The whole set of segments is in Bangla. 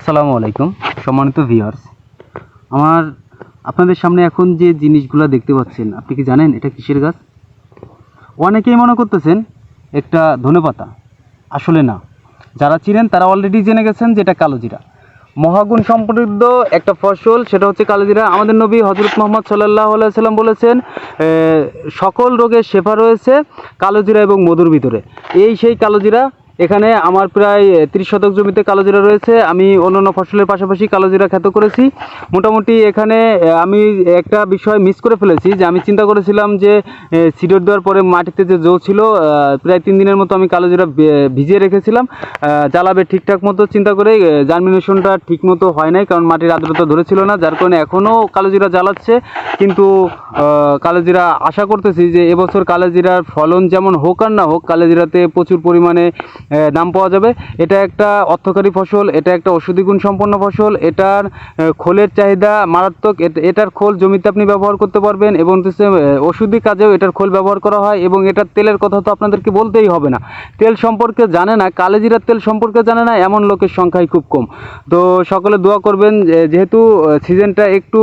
আসসালামু আলাইকুম, সম্মানিত ভিউয়ার্স আমার আপনাদের সামনে এখন যে জিনিসগুলো দেখতে পাচ্ছেন, আপনি কি জানেন এটা কিসের গাছ? অনেকেই মনে করতেছেন একটা ধনেপাতা। আসলে না। যারা চিনেন, তারা অলরেডি জেনে গেছেন যে এটা কালোজিরা মহাগুণ সম্পৃদ্ধ একটা ফসল, সেটা হচ্ছে কালোজিরা আমাদের নবী হজরত মোহাম্মদ সাল্লাহ সাল্লাম বলেছেন সকল রোগের শেফা রয়েছে কালোজিরা এবং মধুর ভিতরে। এই সেই কালোজিরা এখানে আমার প্রায় তিরিশ শতক জমিতে কালোজিরা রয়েছে। আমি অন্যান্য ফসলের পাশাপাশি কালোজিরা খ্যাত করেছি। মোটামুটি এখানে আমি একটা বিষয় মিস করে ফেলেছি যে আমি চিন্তা করেছিলাম যে সিডর দেওয়ার পরে মাটিতে যে জো ছিল প্রায় তিন দিনের মতো আমি কালোজিরা ভি- ভিজিয়ে রেখেছিলাম। জ্বালাবে ঠিকঠাক মতো চিন্তা করে জার্মিনেশনটা ঠিক মতো হয় নাই কারণ মাটির আর্দ্রতা ধরেছিল না যার কারণে এখনও কালোজিরা জ্বালাচ্ছে। কিন্তু আহ, কালোজিরা আশা করতেছি যে এবছর কালোজিরার ফলন যেমন হোক আর না হোক কালোজিরাতে প্রচুর পরিমাণে দাম পাওয়া যাবে। এটা একটা অর্থকারী ফসল, এটা একটা ওষুধি গুণ সম্পন্ন ফসল। এটার খোলের চাহিদা মারাত্মক। এটার খোল জমিতে আপনি ব্যবহার করতে পারবেন এবং ওষুধি কাজেও এটার খোল ব্যবহার করা হয় এবং এটার তেলের কথা তো আপনাদেরকে বলতেই হবে না। তেল সম্পর্কে জানে না কালেজিরার তেল সম্পর্কে জানে না, এমন লোকের সংখ্যাই খুব কম। তো সকলে দোয়া করবেন যেহেতু সিজনটা একটু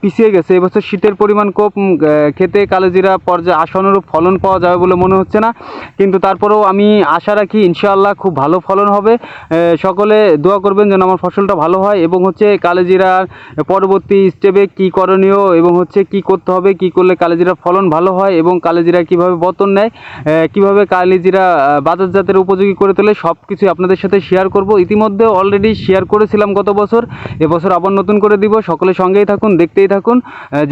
পিছিয়ে গেছে এবছর শীতের পরিমাণ কম খেতে কালেজিরা পর্যায়ে আশানুরূপ ফলন পাওয়া যাবে বলে মনে হচ্ছে না। কিন্তু তারপরেও আমি আশা রাখি ইনশাআল্লাহ খুব ভালো ফলন হবে। সকলে দোয়া করবেন যেন আমার ফসলটা ভালো হয় এবং হচ্ছে কালেজিরার পরবর্তী স্টেপে কি করণীয় এবং হচ্ছে কি করতে হবে, কি করলে কালেজিরার ফলন ভালো হয় এবং কালেজিরা কীভাবে বতন নেয় কীভাবে কালেজিরা বাজারজাতের উপযোগী করে তোলে সব কিছু আপনাদের সাথে শেয়ার করব। ইতিমধ্যে অলরেডি শেয়ার করেছিলাম গত বছর, এবছর আবার নতুন করে দিব। সকলে সঙ্গেই থাকুন, দেখতেই থাকুন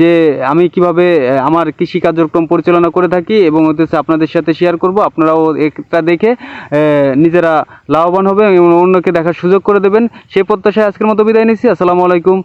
যে আমি কীভাবে আমার কৃষি কার্যক্রম পরিচালনা করে থাকি এবং হচ্ছে আপনাদের সাথে শেয়ার করব। আপনারাও একটা দেখে নিজেরা লাভবান হবে এবং অন্যকে দেখার সুযোগ করে দেবেন। সেই প্রত্যাশায় আজকের মতো বিদায় নিচ্ছি। আসসালামু আলাইকুম।